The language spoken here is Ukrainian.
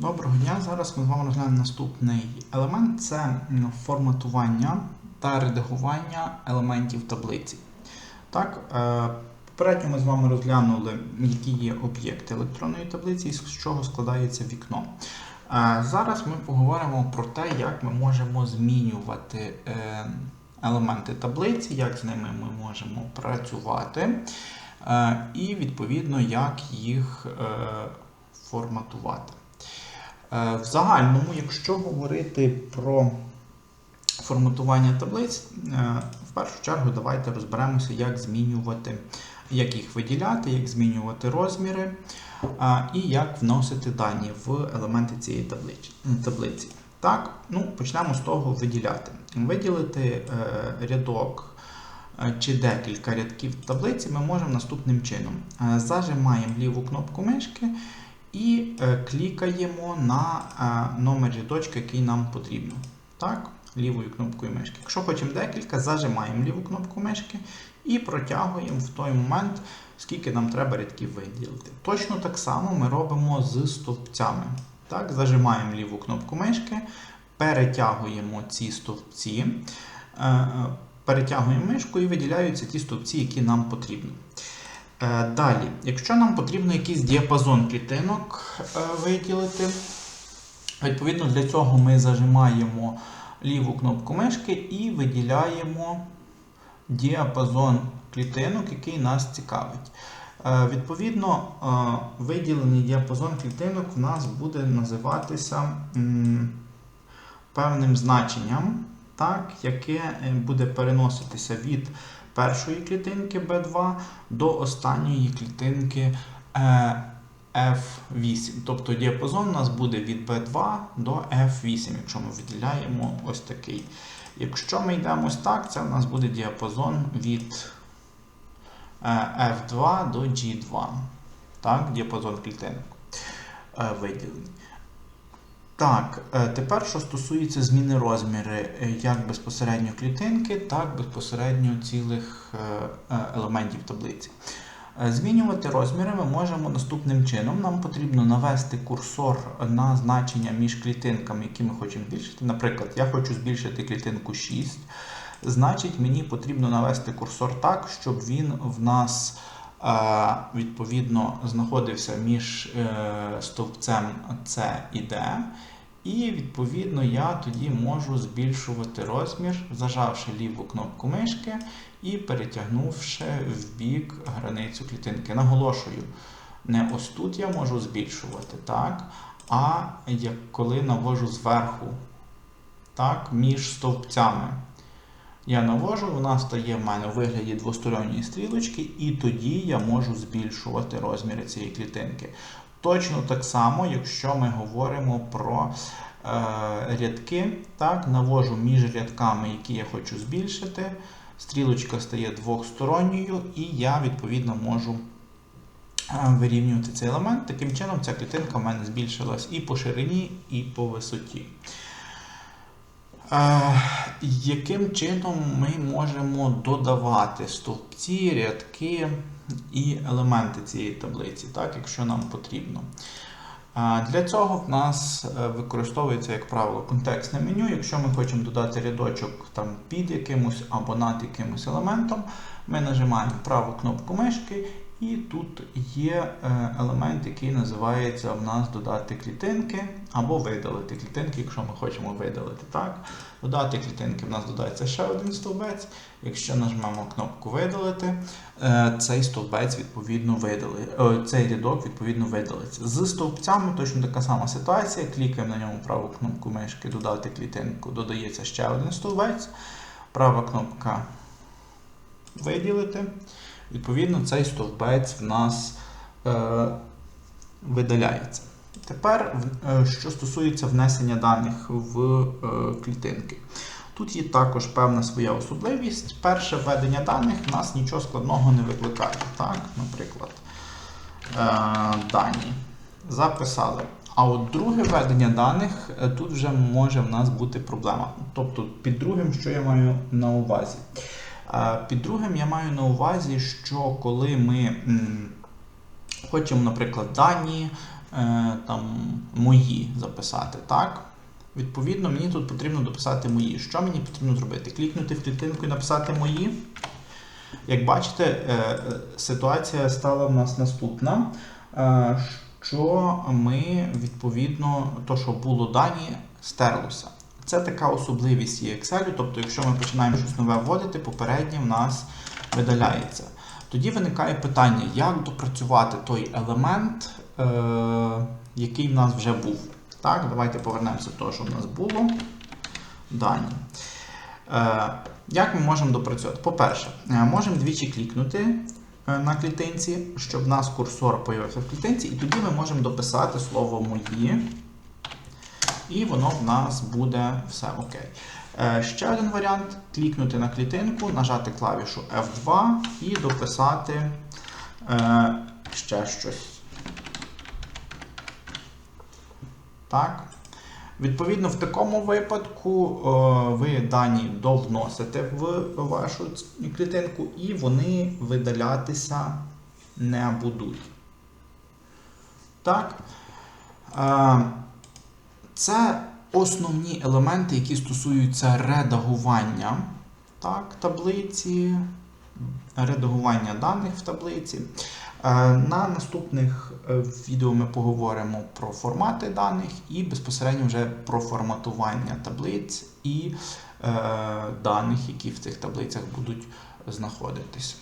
Доброго дня. Зараз ми з вами розглянемо наступний елемент це форматування та редагування елементів таблиці. Так, е, попередньо ми з вами розглянули, які є об'єкти електронної таблиці і з чого складається вікно. Е, Зараз ми поговоримо про те, як ми можемо змінювати е, елементи таблиці, як з ними ми можемо працювати, і відповідно, як їх форматувати. Е, В загальному, якщо говорити про форматування таблиць, е, в першу чергу давайте розберемося, як змінювати, як їх виділяти, як змінювати розміри е, і як вносити дані в елементи цієї таблиці. Так, ну, почнемо з того виділяти. Виділити рядок чи декілька рядків таблиці ми можемо наступним чином. Зажимаємо ліву кнопку мишки і е, клікаємо на е, номер рядочка, який нам потрібно. Так, лівою кнопкою мишки. Якщо хочемо декілька, зажимаємо ліву кнопку мишки і протягуємо в той момент, скільки нам треба рядків виділити. Точно так само ми робимо з стовпцями. Так, Зажимаємо ліву кнопку мишки, перетягуємо ці стовпці, е, перетягуємо мишку і виділяються ті стовпці, які нам потрібні. Е, Далі, якщо нам потрібно якийсь діапазон клітинок е, виділити, відповідно для цього ми зажимаємо ліву кнопку мишки і виділяємо діапазон клітинок, який нас цікавить. Е, Відповідно, виділений діапазон клітинок в нас буде називатися певним значенням, так, яке буде переноситися від першої клітинки B2 до останньої клітинки е, F8. Тобто діапазон у нас буде від B2 до F8, якщо ми виділяємо ось такий. Якщо ми йдемо ось так, це у нас буде діапазон від е, F2 до G2. Так, діапазон клітинок е, виділений. Так, е, тепер що стосується зміни розміри е, як безпосередньо клітинки, так безпосередньо цілих е, елементів таблиці. Змінювати розміри ми можемо наступним чином. Нам потрібно навести курсор на значення між клітинками, які ми хочемо збільшити. Наприклад, я хочу збільшити клітинку 6. Значить, мені потрібно навести курсор так, щоб він в нас відповідно знаходився між е, стовпцем С і Д. І відповідно я тоді можу збільшувати розмір, зажавши ліву кнопку мишки і перетягнувши в бік границю клітинки. Наголошую, не ось тут я можу збільшувати, так, а як коли навожу зверху, так, між стовпцями. Я навожу, вона стає в мене у вигляді двосторонньої стрілочки, і тоді я можу збільшувати розміри цієї клітинки. Точно так само, якщо ми говоримо про е, рядки, так, навожу між рядками, які я хочу збільшити. Стрілочка стає двосторонньою, і я відповідно можу е, вирівнювати цей елемент. Таким чином, ця клітинка в мене збільшилась і по ширині, і по висоті. Яким чином ми можемо додавати стовпці, рядки і елементи цієї таблиці, так, якщо нам потрібно. Для цього в нас е, використовується, як правило, контекстне меню. Якщо ми хочемо додати рядочок там, під якимось або над якимось елементом, ми нажимаємо праву кнопку мишки, і тут є е, елемент, який називається в нас додати клітинки або видалити клітинки, якщо ми хочемо видалити. так. Додати клітинки в нас додається ще один стовбець. Якщо нажмемо кнопку видалити, е, цей стовбець відповідно видали, цей рядок відповідно видалиться. З стовпцями точно така сама ситуація. Клікаємо на ньому праву кнопку мишки, додати клітинку, додається ще один стовбець. Права кнопка виділити. Відповідно, цей стовбець в нас е, видаляється. Тепер, е, що стосується внесення даних в е, клітинки. Тут є також певна своя особливість. Перше введення даних в нас нічого складного не викликає. Так, Наприклад, е, дані записали. А от друге введення даних тут вже може в нас бути проблема. Тобто, під другим, що я маю на увазі? Під другим я маю на увазі, що коли ми хочемо, наприклад, дані е, там, мої записати. Так? Відповідно, мені тут потрібно дописати мої. Що мені потрібно зробити? Клікнути в клітинку і написати мої. Як бачите, е, ситуація стала в нас наступна. е, Що ми, відповідно, то, що було дані, стерлося. Це така особливість є Excel, тобто, якщо ми починаємо щось нове вводити, попереднє в нас видаляється. Тоді виникає питання, як допрацювати той елемент, е, який в нас вже був. Так, давайте повернемося до того, що в нас було. Дані. Е, як ми можемо допрацювати? По-перше, е, можемо двічі клікнути е, на клітинці, щоб в нас курсор появився в клітинці, і тоді ми можемо дописати слово мої. І воно в нас буде все окей. Е, Ще один варіант: клікнути на клітинку, нажати клавішу F2 і дописати е, ще щось. Так. Відповідно, в такому випадку е, ви дані довносите в вашу клітинку, і вони видалятися не будуть. Так. Це основні елементи, які стосуються редагування так, таблиці, редагування даних в таблиці. Е, На наступних е, відео ми поговоримо про формати даних і безпосередньо вже про форматування таблиць і е, даних, які в цих таблицях будуть знаходитись.